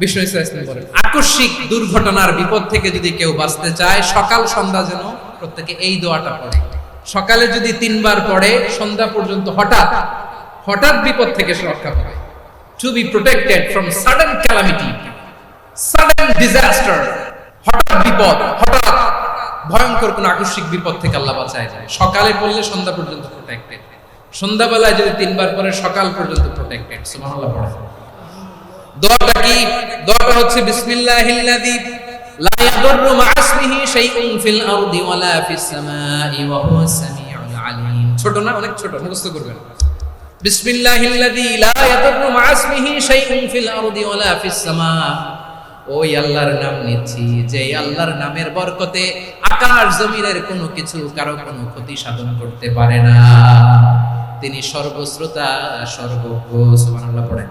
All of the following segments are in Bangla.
বিষ্ণু ইসলাম বলেন। আকস্মিক দুর্ঘটনার বিপদ থেকে যদি কেউ বাঁচতে চায়, সকাল সন্ধ্যা যেন প্রত্যেকে এই দোয়াটা পড়ে। সকালে যদি তিনবার পড়ে, সন্ধ্যা পর্যন্ত হঠাৎ হঠাৎ বিপদ থেকে সে রক্ষা পাবে। To be protected from sudden calamity sudden disaster হঠাৎ বিপদ, হঠাৎ ভয়ঙ্কর কোন আকস্মিক বিপদ থেকে আল্লাহ বাঁচায় যায়। সকালে পড়লে সন্ধ্যা পর্যন্ত প্রোটেক্টেড সন্ধ্যাবেলায় যদি তিনবার পরে সকাল পর্যন্ত প্রোটেক্টেড পড়ে দোয়াটা কি? দোয়াটা হচ্ছে বিসমিল্লাহিল্লাযী লা ইয়াদুররু মা ইসমিহি শাইউন ফিল আরদি ওয়ালা ফিস ওয়া হুয়াস সামিউল আলিম। ছোট না, অনেক ছোট, মুখস্থ করবেন। বিসমিল্লাহিল্লাযী লা ইয়াদুররু মা ইসমিহি শাইউন ফিল আরদি ওয়ালা ফিস সামা। ওই আল্লাহর নাম নিচ্ছি, যে আল্লাহর নামের বরকতে আকাশ জমিনের কোনো কিছু কারও কোনো ক্ষতি সাধন করতে পারে না। তিনি সর্বশ্রোতা, সর্বজ্ঞ, সুবহানাল্লাহ, পড়েন।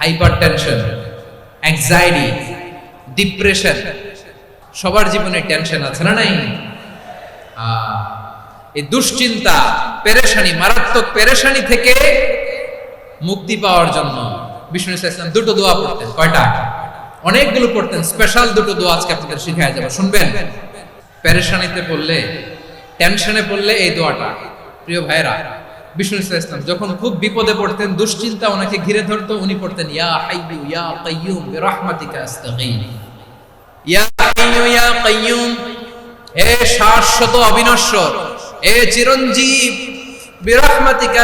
হাইপার টেনশন অ্যাংজাইটি ডিপ্রেশন সবার জীবনে টেনশন আছে না নাই? এই দুশ্চিন্তা, পেরেশানি, মারাত্মক পেরেশানি থেকে মুক্তি পাওয়ার জন্য বিষ্ণু ইসলাম দুটো দোয়া পড়তেন, কয়টা? অনেকগুলো পড়তেন স্পেশাল দুটো দোয়া আজকে আপনাদের শিখায় যাব, শুনবেন? পেরেশানিতে পড়লে টেনশনে পড়লে এই দোয়াটা, প্রিয় ভাইরা বিষ্ণু ইসলাম যখন খুব বিপদে পড়তেন, দুশ্চিন্তা ওনাকে ঘিরে ধরতো, উনি পড়তেন, ইয়া হাইয়ু, ইয়া কাইয়ুম, বিরহমাতিকা ইয়া হাইয়ু, ইয়া কাইয়ুম, হে শাশ্বত অবিনশ্বর, হে চিরঞ্জীব, বিরহমাতিকা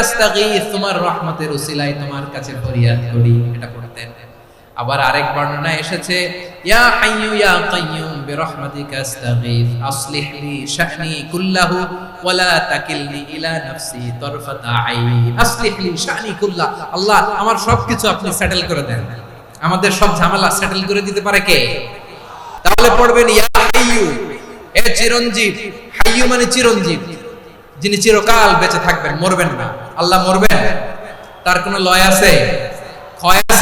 তোমার রহমতের উসিলায় তোমার কাছে ফরিয়াদ করি। এটা পড়তেন। আবার আরেক বর্ণনা এসেছে, ইয়া হাইয়ু ইয়া কাইয়ুম বিরহমাতিকা আসলিহ লি শাহনি কুল্লাহু ওয়ালা তাকিলনি ইলা নাফসি তরফাতা আইন, আসলিহ লি শাহনি আল্লাহ আমার সবকিছু আপনি সেটেল করে দেন। আমাদের সব ঝামেলা সেটেল করে দিতে পারে কে? তাহলে পড়বেন, ইয়া হাইয়ু, এ চিরঞ্জীব, হাইয়ু মানে চিরঞ্জীব, যিনি চিরকাল বেঁচে থাকবেন, মরবেন না। আল্লাহ মরবেন? তার কোনো লয় আছে? ক্ষয় আছে?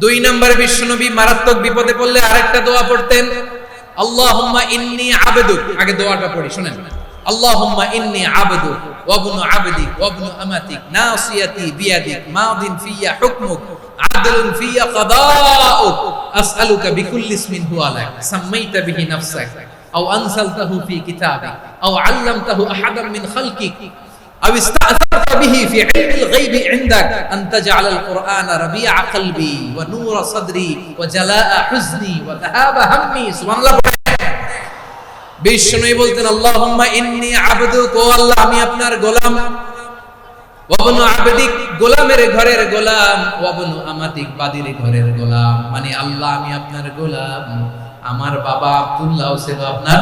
দুই নম্বরে বিশ্বনবী মারাত্মক বিপদে পড়লে আরেকটা দোয়া পড়তেন, আল্লাহুম্মা ইন্নী আবেদুক। আগে দোয়াটা পড়ি, শুনেন। আল্লাহুম্মা ওয়াবনু ওয়াবনু আমাতিক। নাসিয়াতি বিয়াদিক। মাদিন ফিয়া হুকমুক। আদলুন ফিয়া কাদাউক। আসআলুকা বিকুল্লি ইসমিন হুয়া লাক। বিহি নাফসাক। আও আনসালতাহু ফি কিতাবিক। আও আল্লামতাহু মিন খালকিক। أو استأثرت به في علم الغيب عندك أن تجعل القرآن ربيع قلبي ونور صدري وجلاء حزني وذهاب همي سبحان الله বিষ্ণু বলতেন আল্লাহুম্মা ইন্নী আবদুক ও আল্লাহ আমি আপনার গোলাম ওয়াবনু আবদিক গোলামের ঘরের গোলাম ওয়াবনু আমাতিক বাদির ঘরের গোলাম মানে আল্লাহ আমি আপনার গোলাম আমার বাবা আব্দুল্লাহ ছিল আপনার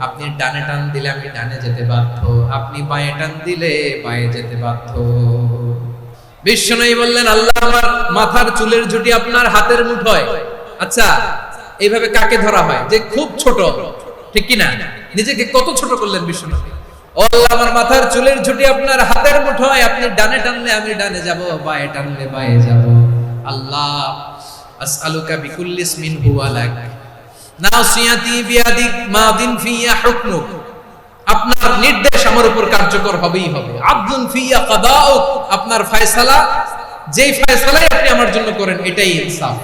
আপনি ডানে টান দিলে আমি ডানে যেতে বাধ্য। আপনি বাঁয়ে টান দিলে বাঁয়ে যেতে বাধ্য। বিশ্বনয়ী বললেন, আল্লাহ, আমার মাথার চুলের ঝুটি আপনার হাতের মুঠোয়। আচ্ছা এইভাবে কাকে ধরা হয়? যে খুব ছোট, ঠিক কি না নিজেকে কত ছোট করলেন বিশ্বনবী আমার মাথার চুলের ঝুটি আপনার হাতের মুঠোয়। আপনি ডানে টানলে আমি ডানে যাব বায়ে টানলে যাব। আল্লাহ, আসআলুকা বিকুল্লি ইসমিন হুয়া লাক আপনার নির্দেশ আমার উপর কার্যকর হবেই হবে। ফিয়া আপনার ফয়সালা, যেই ফয়সালাই আপনি আমার জন্য করেন, এটাই ইনসাফ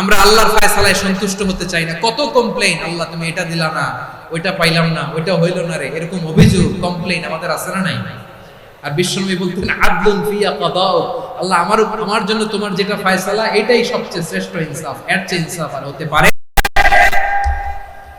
আমরা আল্লাহর ফয়সালায় সন্তুষ্ট হতে চাই না। কত আল্লাহ তুমি এটা দিলা না, ওইটা পাইলাম না, ওইটা হইল না রে, এরকম অভিযোগ কমপ্লেইন আমাদের আছে না নাই? আর বিশ্বনবী বলতেন ফিয়া কাদাউক, আল্লাহ আমার আমার জন্য তোমার যেটা ফয়সালা, এটাই সবচেয়ে শ্রেষ্ঠ ইনসাফ, এর চেয়ে ইনসাফ আর হতে পারে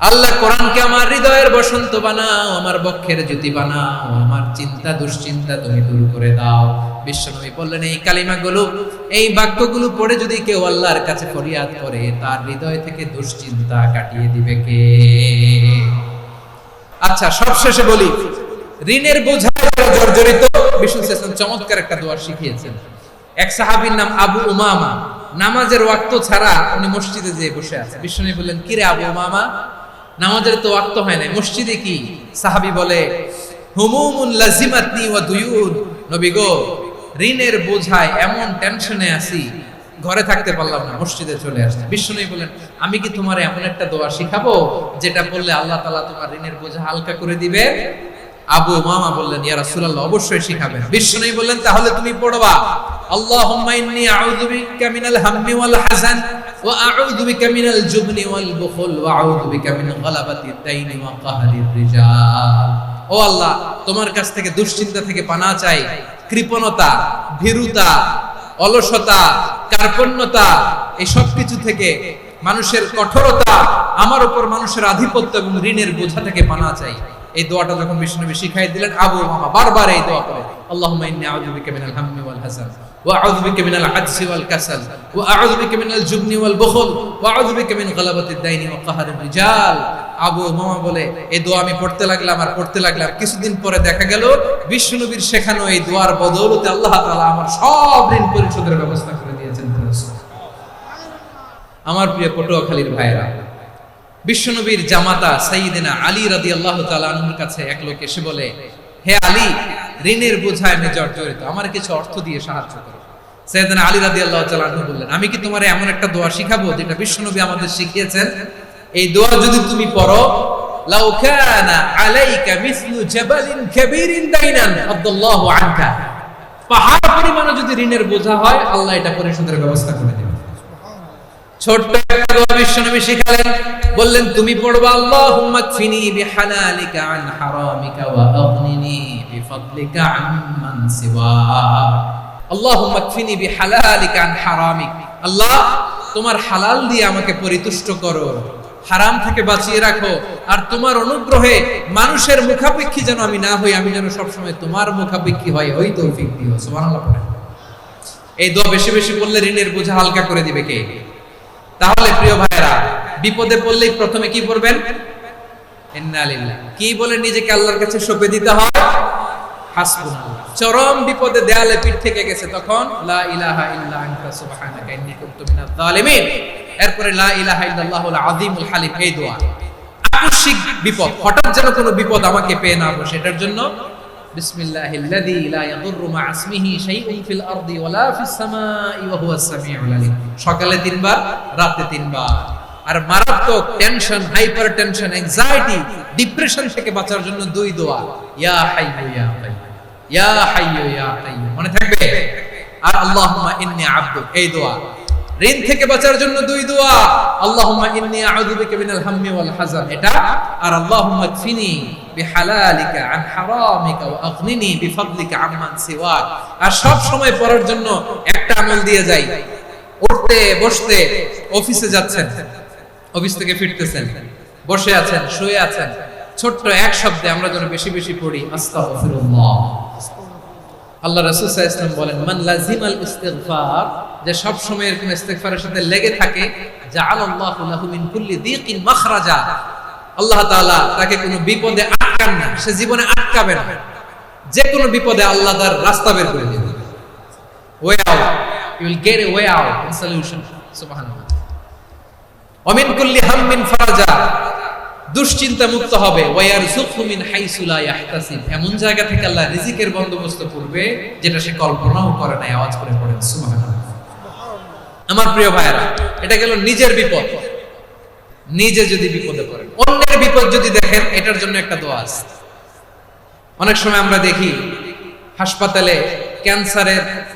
আল্লাহ কোরআনকে আমার হৃদয়ের বসন্ত বানাও, আমার বক্ষের জ্যোতি বানাও, আমার চিন্তা দুশ্চিন্তা তুমি দূর করে দাও। বিশ্বনবী বললেন, এই কালিমাগুলো, এই বাক্যগুলো পড়ে যদি কেউ আল্লাহর কাছে ফরিয়াদ করে, তার হৃদয় থেকে দুশ্চিন্তা কাটিয়ে দিবে কে? আচ্ছা সবশেষে বলি, ঋণের বোঝা জর্জরিত বিষ্ণু ইসলাম চমৎকার একটা দোয়া শিখিয়েছেন। এক সাহাবীর নাম আবু উমামা, নামাজের ওয়াক্ত ছাড়া উনি মসজিদে যেয়ে বসে আছে। বিষ্ণু বললেন, কিরে আবু উমামা নামাজের তো ওয়াক্ত হয় নাই। মসজিদে কি সাহাবি বলে, হুমুমুন লাজিমাতনি ঋণের বোঝায় এমন টেনশনে আছি, ঘরে থাকতে পারলাম না, মসজিদে চলে আসছে। বিষ্ণু বলেন আমি কি তোমার এমন একটা দোয়া শিখাবো, যেটা বললে আল্লাহ তাআলা তোমার ঋণের বোঝা হালকা করে দিবে? আবু মামা বললেন, ইয়া রাসূলুল্লাহ, অবশ্যই শিখাবেন। বিষ্ণু বললেন, তাহলে তুমি পড়বা, আল্লাহুম্মা ইন্নী আউযু বিকা মিনাল হাম্মি ওয়াল হাযান। ওয়া আউযু বিকা মিনাল জুবনি ওয়াল বুখল, ওয়া আউযু বিকা মিন গালাবাতি ও আল্লাহ, তোমার কাছ থেকে দুশ্চিন্তা থেকে পানা চাই। কৃপণতা, ভীরুতা, অলসতা, কার্পণ্যতা, এই সব কিছু থেকে মানুষের কঠোরতা, আমার উপর মানুষের আধিপত্য এবং ঋণের বোঝা থেকে পানা চাই। এই দোয়াটা যখন বিষ্ণুনবী শিখাই দিলেন, আবু মামা বারবার এই দোয়া করে হাসান, ওয়া আউযু বিকা মিনাল আজসি ওয়াল কাসাল, ওয়া আউযু বিকা মিনাল জুবনি ওয়াল বুখল, ওয়া আউযু বিকা মিন গালাবাতিদ দাইনি ওয়া কাহরির রিজাল। আবু মামা বলে, এই দোয়া আমি পড়তে লাগলাম আর পড়তে লাগলাম। কিছুদিন পরে দেখা গেল বিষ্ণুনবীর শেখানো এই দোয়ার বদৌলতে আল্লাহ তাআলা আমার সব ঋণ পরিশোধের ব্যবস্থা করে দিয়েছেন। আমার প্রিয় পটুয়াখালীর ভাইরা বিশ্বনবীর জামাতা সাইয়েদিনা আলী রাদিয়াল্লাহু তাআলা আনহুর কাছে এক লোক এসে বলে, হে আলী, ঋণের বোঝায় আমি জর্জরিত আমার কিছু অর্থ দিয়ে সাহায্য করো। সাইয়েদিনা আলী রাদিয়াল্লাহু তাআলা আনহু বললেন, আমি কি তোমার এমন একটা দোয়া শিখাবো যেটা বিশ্বনবী আমাদের শিখিয়েছেন? এই দোয়া যদি তুমি পড়ো, লাউ কানা আলাইকা জাবালিন কাবীরিন দাইনান আব্দুল্লাহু আনকা পাহাড় পরিমাণে যদি ঋণের বোঝা হয়, আল্লাহ এটা পরিশোধের ব্যবস্থা করে দেবে ছোট্ট একটা দোয়া বিশ্বনবী শিখালেন। বললেন, তুমি পড়বা, আল্লাহুম্মা কফিনি বিহালালিকা আন হারামিকা ওয়া আগনিনি বিফadlika আম্মান সিওয়া। আল্লাহুম্মা কফিনি বিহালালিকা আন হারামিক। আল্লাহ, তোমার হালাল দিয়ে আমাকে পরিতুষ্ট করো। হারাম থেকে বাঁচিয়ে রাখো। আর তোমার অনুগ্রহে মানুষের মুখাপেক্ষী যেন আমি না হই, আমি যেন সবসময় তোমার মুখাপেক্ষী হয় ওই তৌফিক দিও, সুবহানাল্লাহ এই দোয়া বেশি বেশি বললে ঋণের বোঝা হালকা করে দিবে কে? তাহলে প্রিয় ভাইরা বিপদে পড়লেই প্রথমে কি করবেন কি বলে নিজেকে আল্লাহর কাছে সঁপে দিতে হয়? চরম বিপদে দেয়ালে পিঠ থেকে গেছে তখন, লা ইলাহা ইল্লা আনতা সুবহানাকা ইন্নী কুনতু জালিমিন এরপরে লা ইলাহা ইল্লাল্লাহুল আযীমুল হালিম, এই দোয়া। আকস্মিক বিপদ, হঠাৎ যেন কোনো বিপদ আমাকে পেয়ে না বসে, এটার জন্য বিসমিল্লাহিল্লাযী লা ইয়াদুররু মা ইসমিহি শাইউন ফিল আরদি ওয়ালা ফিস ওয়া হুয়াস সামিউল আলিম। সকালে তিনবার, রাতে তিনবার। আর মারাত্মক tension hyper tension anxiety depression থেকে বাঁচার জন্য দুই দোয়া। ইয়া হাইয়ু ইয়া কাইয়্যুম। ইয়া হাইয়ু ইয়া কাইয়্যুম। মনে থাকবে? আর আল্লাহুম্মা ইন্নী আবদুক, এই দোয়া। ঋণ থেকে বাঁচার জন্য দুই দোয়া। আল্লাহুম্মা ইন্নী আউযু বিকা মিনাল হাম্মি ওয়াল হাযান এটা। আর আল্লাহুম্মা কফিনি বিহালালিকা আন হারামিকা ওয়া আগনিনি বিফাদলিকা আম্মান সিওয়াক। আর সব সময় পড়ার জন্য একটা আমল দিয়ে যাই। উঠতে, বসতে, অফিসে যাচ্ছেন। অফিস থেকে ফিরতেছেন। বসে আছেন, শুয়ে আছেন। ছোট্ট এক শব্দে আমরা যেন বেশি বেশি পড়ি, আস্তাগফিরুল্লাহ। আল্লাহ রাসূল সাল্লাল্লাহু আলাইহি বলেন, মান ইস্তিগফার যে সব সময় এরকম ইস্তিগফারের সাথে লেগে থাকে, জাআলাল্লাহু লাহু মিন কুল্লি দিকিন মাখরাজা আল্লাহ তাআলা তাকে কোনো বিপদে আটকান না, সে জীবনে আটকাবে না। যে কোনো বিপদে আল্লাহ তার রাস্তা বের করে দিবে way out you will get a way out solution সুবহানাল্লাহ। অমিন কুল্লি হাম্মিন ফারাজা। দুশ্চিন্তা মুক্ত হবে। ওয়ার মিন হাইসু লা ইয়াহতাসিব। এমন জায়গা থেকে আল্লাহ রিজিকের বন্দোবস্ত করবে, যেটা সে কল্পনাও করে না আওয়াজ করে পড়ে। সুবহানাল্লাহ। আমার প্রিয় ভাইরা এটা গেল নিজের বিপদ। নিজে যদি বিপদে পড়েন। অন্যের বিপদ যদি দেখেন, এটার জন্য একটা দোয়া আছে। অনেক সময় আমরা দেখি, হাসপাতালে ক্যান্সারের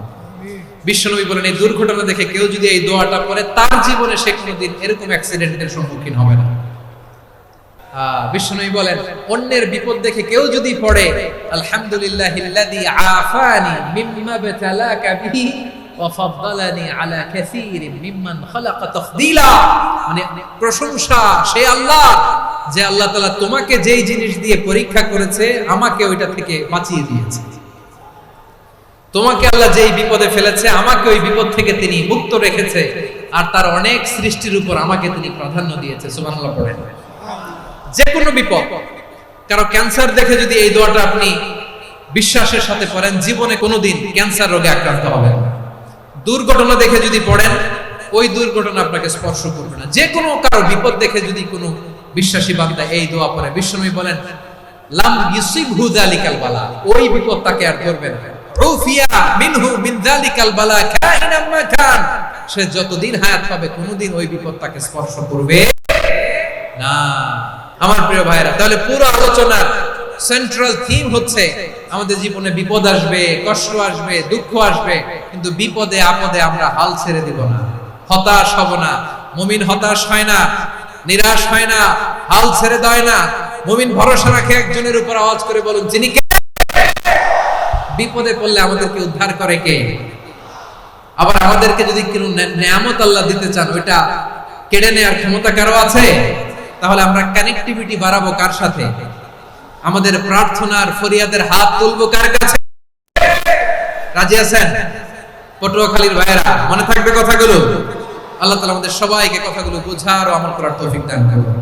বিশ্বনবী বলেন, এই দুর্ঘটনা দেখে কেউ যদি এই দোয়াটা পড়ে, তার জীবনে সে কোনোদিন এরকম অ্যাক্সিডেন্টের সম্মুখীন হবে না। বিষ্ণুই বলেন, অন্যের বিপদ দেখে কেউ যদি পড়ে আলহামদুলিল্লাহ আফানি মিম্মা বাতালাকা বিহি ওয়া ফাদ্দালানি আলা কাসীরিন মিম্মান খালাকা তাফদীলা। মানে প্রশংসা, সে আল্লাহ, যে আল্লাহ তাআলা তোমাকে যেই জিনিস দিয়ে পরীক্ষা করেছে, আমাকে ওইটা থেকে বাঁচিয়ে দিয়েছে। তোমাকে আল্লাহ যেই বিপদে ফেলেছে, আমাকে ওই বিপদ থেকে তিনি মুক্ত রেখেছে, আর তার অনেক সৃষ্টির উপর আমাকে তিনি প্রাধান্য দিয়েছে। যে কোনো বিপদ, কারও ক্যান্সার দেখে যদি এই দোয়াটা আপনি বিশ্বাসের সাথে পড়েন, জীবনে কোনোদিন ক্যান্সার রোগে আক্রান্ত হবেন দুর্ঘটনা দেখে যদি পড়েন, ওই দুর্ঘটনা আপনাকে স্পর্শ করবে না। যে কোনো কারও বিপদ দেখে যদি কোনো বিশ্বাসী বান্দা এই দোয়া পড়ে, বিশ্বনবী বলেন, লাম ইউসিবহু যালিকাল বালা ওই বিপদ তাকে আর ধরবে না। মিনহু মিন যালিকাল বালা কাইনাম সে যতদিন হায়াত পাবে, কোনোদিন ওই বিপদ তাকে স্পর্শ করবে না। আমার প্রিয় ভাইরা তাহলে পুরো সেন্ট্রাল থিম হচ্ছে, আমাদের জীবনে বিপদ আসবে, কষ্ট আসবে, দুঃখ আসবে, কিন্তু বিপদে, আপদে আমরা হাল ছেড়ে দিব না। হতাশ হব না। মুমিন হতাশ হয় না, নিরাশ হয় না, হাল ছেড়ে দেয় না। মুমিন ভরসা রাখে একজনের উপর আওয়াজ করে বলুন, যিনি কে বিপদে পড়লে আমাদেরকে উদ্ধার করে কে? আবার আমাদেরকে যদি কোনো নেয়ামত আল্লাহ দিতে চান, ওইটা কেড়ে নেওয়ার ক্ষমতা কারও আছে? তাহলে আমরা কানেক্টিভিটি বাড়াবো কার সাথে? আমাদের প্রার্থনার ফরিয়াদের হাত তুলবো কার কাছে? রাজি আছেন? পটুয়াখালীর ভাইরা মনে থাকবে কথাগুলো? আল্লাহ তালা আমাদের সবাইকে কথাগুলো বোঝার ও আমল করার তৌফিক দান করুন।